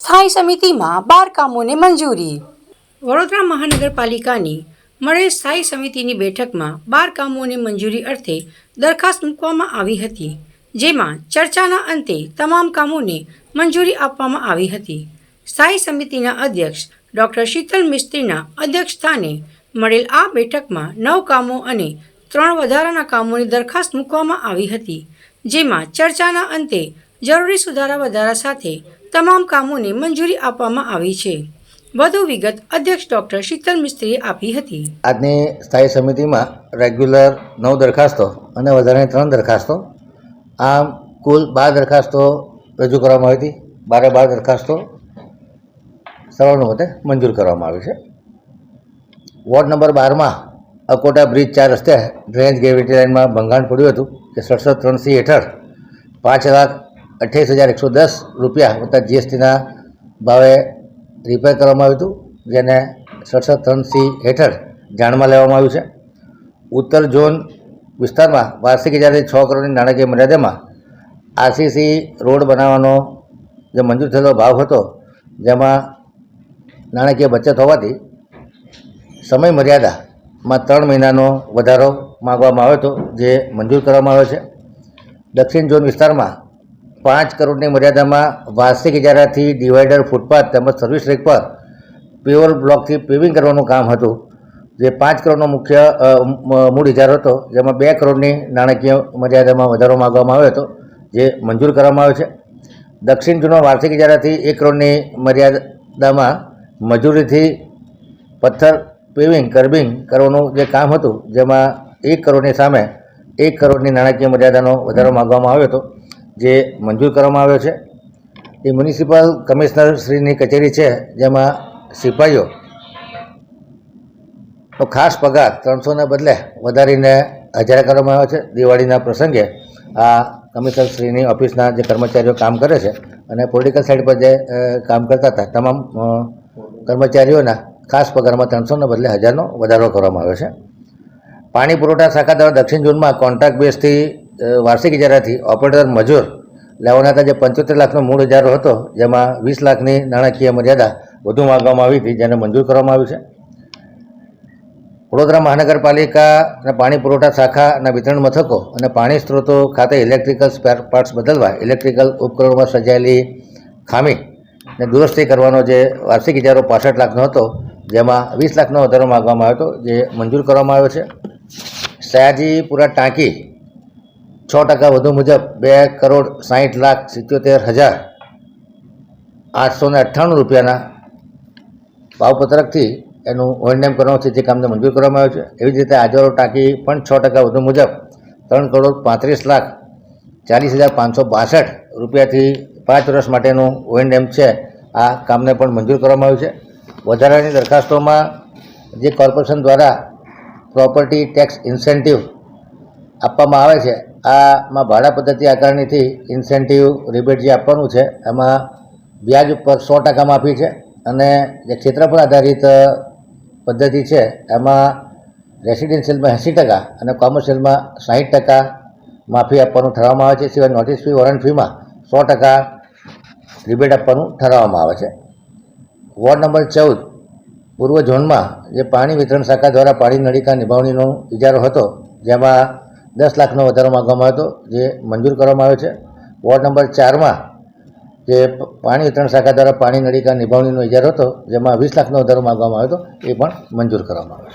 સ્થાયી સમિતિમાં બાર કામોને મંજૂરી. વડોદરા મહાનગરપાલિકાની મળેલ સ્થાયી સમિતિની બેઠકમાં બાર કામોને મંજૂરી અર્થે દરખાસ્ત મૂકવામાં આવી હતી, જેમાં ચર્ચાના અંતે તમામ કામોને મંજૂરી આપવામાં આવી હતી. સ્થાયી સમિતિના અધ્યક્ષ ડૉક્ટર શીતલ મિસ્ત્રીના અધ્યક્ષ સ્થાને મળેલ આ બેઠકમાં નવ કામો અને ત્રણ વધારાના કામોની દરખાસ્ત મૂકવામાં આવી હતી, જેમાં ચર્ચાના અંતે જરૂરી સુધારા વધારા સાથે તમામ કામોને મંજૂરી આપવામાં આવી છે. વધુ વિગત અધ્યક્ષ ડોક્ટર શીતલ મિસ્ત્રીએ આપી હતી. આજની સ્થાયી સમિતિમાં રેગ્યુલર નવ દરખાસ્તો અને વધારાની ત્રણ દરખાસ્તો. આમ કુલ બાર દરખાસ્તો રજૂ કરવામાં આવી હતી. બારે બાર દરખાસ્તો સર્વાનુમતે મંજૂર કરવામાં આવી છે. વોર્ડ નંબર બારમાં અકોટા બ્રિજ ચાર રસ્તે ડ્રેનેજ ગેવિટી લાઇનમાં ભંગાણ પડ્યું હતું કે સડસઠ ત્રણ સી હેઠળ પાંચ લાખ અઠ્યાવીસ હજાર એકસો દસ રૂપિયા વત્તા જીએસટીના ભાવે રિપેર કરવામાં આવ્યું હતું, જેને સડસઠ ત્રણ સી હેઠળ જાણમાં લેવામાં આવ્યું છે. ઉત્તર ઝોન વિસ્તારમાં વાર્ષિક હજારથી છ કરોડની નાણાકીય મર્યાદામાં આરસીસી રોડ બનાવવાનો જે મંજૂર થયેલો ભાવ હતો, જેમાં નાણાકીય બચત હોવાથી સમય મર્યાદામાં ત્રણ મહિનાનો વધારો માગવામાં આવ્યો હતો, જે મંજૂર કરવામાં આવ્યો છે. દક્ષિણ ઝોન વિસ્તારમાં પાંચ કરોડની મર્યાદામાં વાર્ષિક ઇજારાથી ડિવાઈડર ફૂટપાથ તેમજ સર્વિસ રેક પર પ્યોર બ્લોકથી પેવિંગ કરવાનું કામ હતું. જે પાંચ કરોડનો મુખ્ય મૂળ ઇજારો હતો, જેમાં બે કરોડની નાણાકીય મર્યાદામાં વધારો માગવામાં આવ્યો હતો, જે મંજૂર કરવામાં આવ્યો છે. દક્ષિણ જૂનો વાર્ષિક ઇજારાથી એક કરોડની મર્યાદામાં મજૂરીથી પથ્થર પેવિંગ, કર્બિંગ કરવાનું જે કામ હતું, જેમાં એક કરોડની સામે એક કરોડની નાણાકીય મર્યાદાનો વધારો માગવામાં આવ્યો હતો. જે મંજૂર કરવામાં આવ્યો છે, એ મ્યુનિસિપલ કમિશનર શ્રીની કચેરી છે, જેમાં સિપાહીઓ નો ખાસ પગાર ત્રણસોને બદલે વધારીને હજાર કરવામાં આવ્યો છે. દિવાળીના પ્રસંગે આ કમિશનર શ્રીની ઓફિસના જે કર્મચારીઓ કામ કરે છે અને પોલિટિકલ સાઈડ પર જે કામ કરતા હતા, તમામ કર્મચારીઓના ખાસ પગારમાં ત્રણસોને બદલે હજારનો વધારો કરવામાં આવ્યો છે. પાણી પુરવઠા શાખા દ્વારા દક્ષિણ ઝોનમાં કોન્ટ્રાક્ટ બેઝથી વાર્ષિક ઇજારાથી ઓપરેટર મજૂર લેવાના હતા જે પંચોતેર લાખનો મૂળ ઇજારો હતો, જેમાં વીસ લાખની નાણાકીય મર્યાદા વધુ માગવામાં આવી હતી, જેને મંજૂર કરવામાં આવ્યું છે. વડોદરા મહાનગરપાલિકા અને પાણી પુરવઠા શાખાના વિતરણ મથકો અને પાણી સ્ત્રોતો ખાતે ઇલેક્ટ્રિકલ સ્પેર પાર્ટ્સ બદલવા ઇલેક્ટ્રિકલ ઉપકરણોમાં સર્જાયેલી ખામી ને દુરસ્તી કરવાનો જે વાર્ષિક ઇજારો પાસઠ લાખનો હતો, જેમાં વીસ લાખનો વધારો માગવામાં આવ્યો હતો, જે મંજૂર કરવામાં આવ્યો છે. સયાજીપુરા ટાંકી છ ટકા વધુ મુજબ બે કરોડ સાહીઠ લાખ સિત્યોતેર હજાર આઠસો ને અઠ્ઠાણું રૂપિયાના ભાવપત્રકથી એનું ઓએનએમ કરવાનું છે, જે કામને મંજૂર કરવામાં આવ્યું છે. એવી જ રીતે આજવાળો ટાંકી પણ છ ટકા વધુ મુજબ ત્રણ કરોડ પાંત્રીસ લાખ ચાલીસ હજાર પાંચસો બાસઠ રૂપિયાથી પાંચ વર્ષ માટેનું ઓએનએમ છે. આ કામને પણ મંજૂર કરવામાં આવ્યું છે. વધારાની દરખાસ્તોમાં જે કોર્પોરેશન દ્વારા પ્રોપર્ટી ટેક્સ ઇન્સેન્ટિવ આપવામાં આવે છે આમાં ભાડા પદ્ધતિ આકારણીથી ઇન્સેન્ટિવ રિબેટ જે આપવાનું છે, એમાં વ્યાજ ઉપર સો ટકા માફી છે અને જે ક્ષેત્રફળ આધારિત પદ્ધતિ છે, એમાં રેસિડેન્શિયલમાં એંસી ટકા અને કોમર્શિયલમાં સાહીઠ ટકા માફી આપવાનું ઠરાવવામાં આવે છે, સિવાય નોટિસ ફી વોરંટ ફીમાં સો ટકા રિબેટ આપવાનું ઠરાવવામાં આવે છે. વોર્ડ નંબર ચૌદ, પૂર્વ ઝોનમાં જે પાણી વિતરણ શાખા દ્વારા પાણી નળિકા નિભાવણીનો ઇજારો હતો, જેમાં દસ લાખનો વધારો માગવામાં આવ્યો હતો, જે મંજૂર કરવામાં આવ્યો છે. વોર્ડ નંબર ચારમાં જે પાણી વિતરણ શાખા દ્વારા પાણી નળિકા નિભાવણીનો ઇજારો હતો, જેમાં વીસ લાખનો વધારો માગવામાં આવ્યો હતો, એ પણ મંજૂર કરવામાં આવ્યો છે.